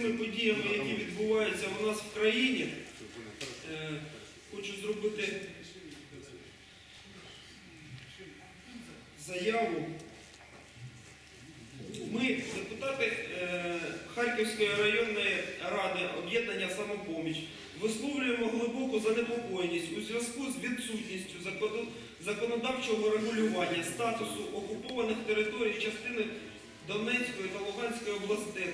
цими подіями, які відбуваються у нас в країні, е, хочу зробити заяву. Ми, депутати е, Харківської районної ради об'єднання самопоміч, висловлюємо глибоку занепокоєність у зв'язку з відсутністю законодавчого регулювання статусу окупованих територій частини Донецької та Луганської областей,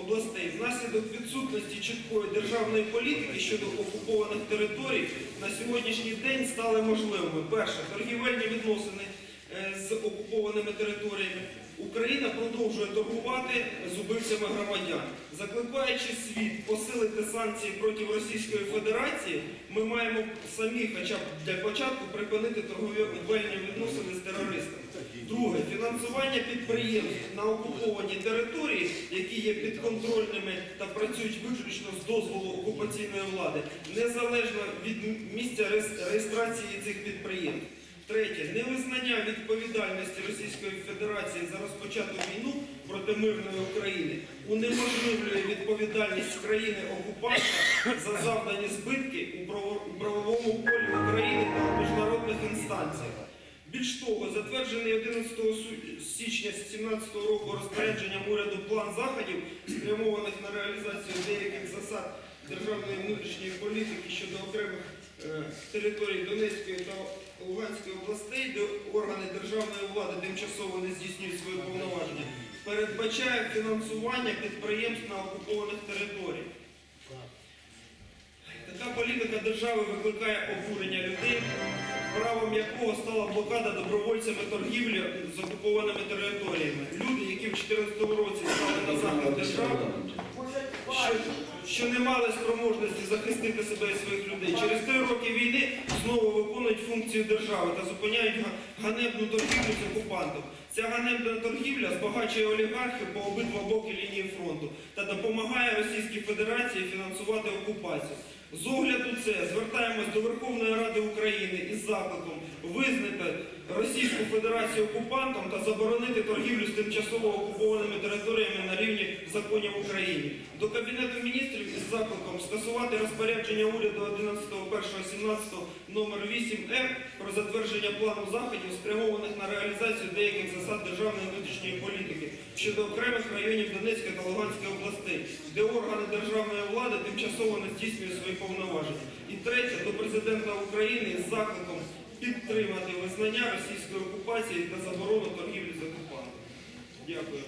областей внаслідок відсутності чіткої державної політики щодо окупованих територій на сьогоднішній день стали можливими. Перше, торгівельні відносини е, з окупованими територіями. Україна продовжує торгувати з убивцями громадян. Закликаючи світ посилити санкції проти Російської Федерації, ми маємо самі, хоча б для початку, припинити торговельні відносини з терористами. Друге, фінансування підприємств на окупованій території, які є підконтрольними та працюють виключно з дозволу окупаційної влади, незалежно від місця реєстрації цих підприємств. Третє, невизнання відповідальності Російської Федерації за розпочату війну проти мирної України унеможливлює відповідальність країни окупанта за завдані збитки у правовому полі України та міжнародних інстанціях. Більш того, затверджений 11 су- січня 2017 року розпорядженням уряду план заходів, спрямованих на реалізацію деяких засад державної внутрішньої політики щодо окремих е, територій Донецької та Луганської областей, де органи державної влади тимчасово не здійснюють свої повноваження, передбачає фінансування підприємств на окупованих територіях. Така політика держави викликає обурення людей, правом якого стала блокада добровольцями торгівлі з окупованими територіями. Люди, які в 2014 році стали на захист держави, що не мали спроможності захистити себе і своїх людей. Через три роки війни знову виконують функцію держави та зупиняють ганебну торгівлю з окупантом. Ця ганебна торгівля збагачує олігархів по обидва боки лінії фронту та допомагає Російській Федерації фінансувати окупацію. З огляду це звертаємось до Верховної Ради України із закликом визнати Російську Федерацію окупантом та заборонити торгівлю з тимчасово окупованими територіями на рівні законів України. До Кабінету міністрів із закликом скасувати розпорядження уряду 11.01.17 номер 8Р про затвердження плану заходів, спрямованих на реалізацію деяких засад державної внутрішньої політики щодо окремих районів Донецької та Луганської областей, де органи державної влади тимчасово не здійснюють свої повноваження. І третє до президента України з закликом підтримати визнання російської окупації та заборону торгівлі з окупантом. Дякую.